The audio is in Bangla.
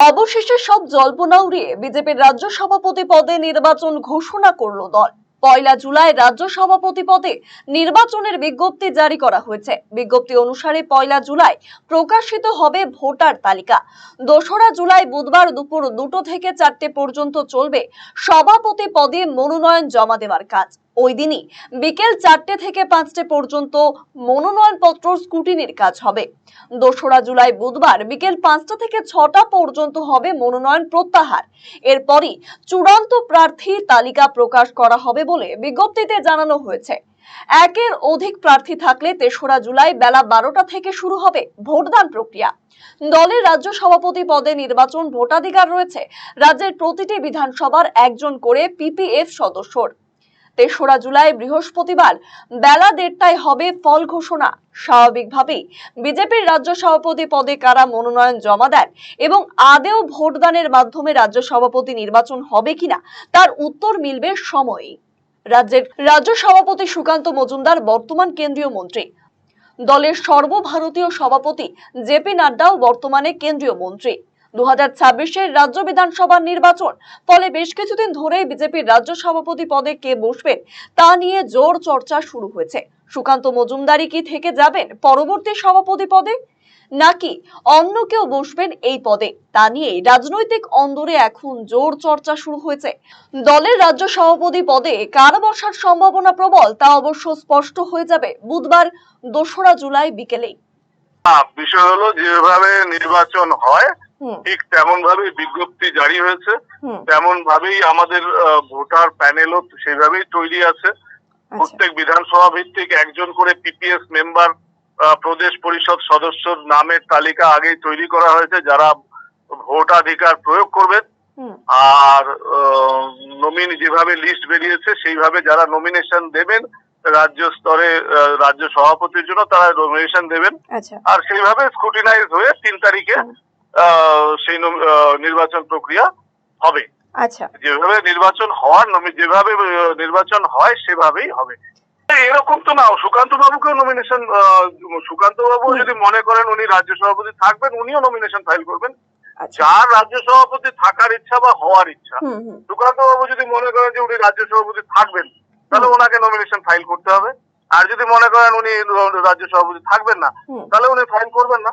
অবশেষে সব জল্পনা উড়িয়ে বিজেপির রাজ্য সভাপতি পদে নির্বাচন ঘোষণা করল দল। পয়লা জুলাই রাজ্য সভাপতি পদে নির্বাচনের বিজ্ঞপ্তি জারি করা হয়েছে। বিজ্ঞপ্তি অনুসারে পয়লা জুলাই প্রকাশিত হবে ভোটার তালিকা। দোসরা জুলাই বুধবার দুপুর দুটো থেকে চারটে পর্যন্ত চলবে সভাপতি পদে মনোনয়ন জমা দেওয়ার কাজ। ওই দিনই বিকেল চারটে থেকে পাঁচটে পর্যন্ত মনোনয়নপত্র স্কুটিনির কাজ হবে। দোসরা জুলাই বুধবার বিকেল পাঁচটা থেকে ছটা পর্যন্ত হবে মনোনয়ন প্রত্যাহার। এরপরই চূড়ান্ত প্রার্থীর তালিকা প্রকাশ করা হবে বলে বিজ্ঞপ্তিতে জানানো হয়েছে। একের অধিক প্রার্থী থাকলে তেসরা জুলাই বেলা বারোটা থেকে শুরু হবে ভোটদান প্রক্রিয়া। দলের রাজ্য সভাপতি পদে নির্বাচন ভোটাধিকার রয়েছে। রাজ্যের প্রতিটি বিধানসভার একজন করে পিপিএফ সদস্যর। তেসরা জুলাই বৃহস্পতিবার বেলা দেড়টায় হবে ফল ঘোষণা। স্বাভাবিকভাবেই বিজেপির রাজ্য সভাপতি পদে কারা মনোনয়ন জমা দেন এবং আদেও ভোটদানের মাধ্যমে রাজ্য সভাপতি নির্বাচন হবে কিনা, তার উত্তর মিলবে সময়েই রাজ্যের রাজ্য সভাপতি সুকান্ত মজুমদার, বর্তমান কেন্দ্রীয় মন্ত্রী। দলের সর্বভারতীয় সভাপতি জেপি নাড্ডাও বর্তমানে কেন্দ্রীয় মন্ত্রী। দু রাজ্য বিধানসভার নির্বাচন। ফলে বেশ কিছুদিন ধরেই বিজেপির রাজ্য সভাপতি পদে কে বসবেন, তা নিয়ে জোর চর্চা শুরু হয়েছে। সুকান্ত মজুমদারি কি থেকে যাবেন পরবর্তী সভাপতি পদে? নাকি অন্য কেউ বসবেন এই পদে? তা নিয়ে রাজনৈতিক অন্দরে এখন জোর চর্চা শুরু হয়েছে। দলের রাজ্য সভাপতি পদে কার বসার সম্ভাবনা প্রবল তা অবশ্য স্পষ্ট হয়ে যাবে বুধবার দোসরা জুলাই বিকেলেই। বিষয় হলো যেভাবে নির্বাচন হয় ঠিক তেমন ভাবেই বিজ্ঞপ্তি জারি হয়েছে। তেমন ভাবেই আমাদের ভোটার প্যানেলও সেইভাবেই তৈরি আছে। আচ্ছা। প্রত্যেক বিধানসভা ভিত্তিক একজন করে পিপিএস মেম্বার প্রদেশ পরিষদ সদস্যর নামের তালিকা আগেই তৈরি করা হয়েছে যারা ভোটাধিকার প্রয়োগ করবেন। আর নমিনি যেভাবে লিস্ট বেরিয়েছে সেইভাবে যারা নমিনেশন দেবেন রাজ্য স্তরে রাজ্য সভাপতির জন্য তারা নমিনেশন দেবেন। আচ্ছা। আর সেইভাবে স্ক্রুটিনাইজ হয়ে তিন তারিখে সেই নির্বাচন প্রক্রিয়া হবে। আচ্ছা। যেভাবে নির্বাচন হওয়ার যেভাবে নির্বাচন হয় সেভাবেই হবে। এরকম তো না। সুকান্ত বাবুকেও নমিনেশন সুকান্ত বাবু যদি মনে করেন উনি রাজ্য সভাপতি থাকবেন উনিও নমিনেশন ফাইল করবেন। আচ্ছা। যার রাজ্য সভাপতি থাকার ইচ্ছা বা হওয়ার ইচ্ছা সুকান্ত বাবু যদি মনে করেন যে উনি রাজ্য সভাপতি থাকবেন তাহলে ওনাকে নমিনেশন ফাইল করতে হবে। আর যদি মনে করেন উনি রাজ্য সভাপতি থাকবেন না তাহলে উনি ফাইল করবেন না।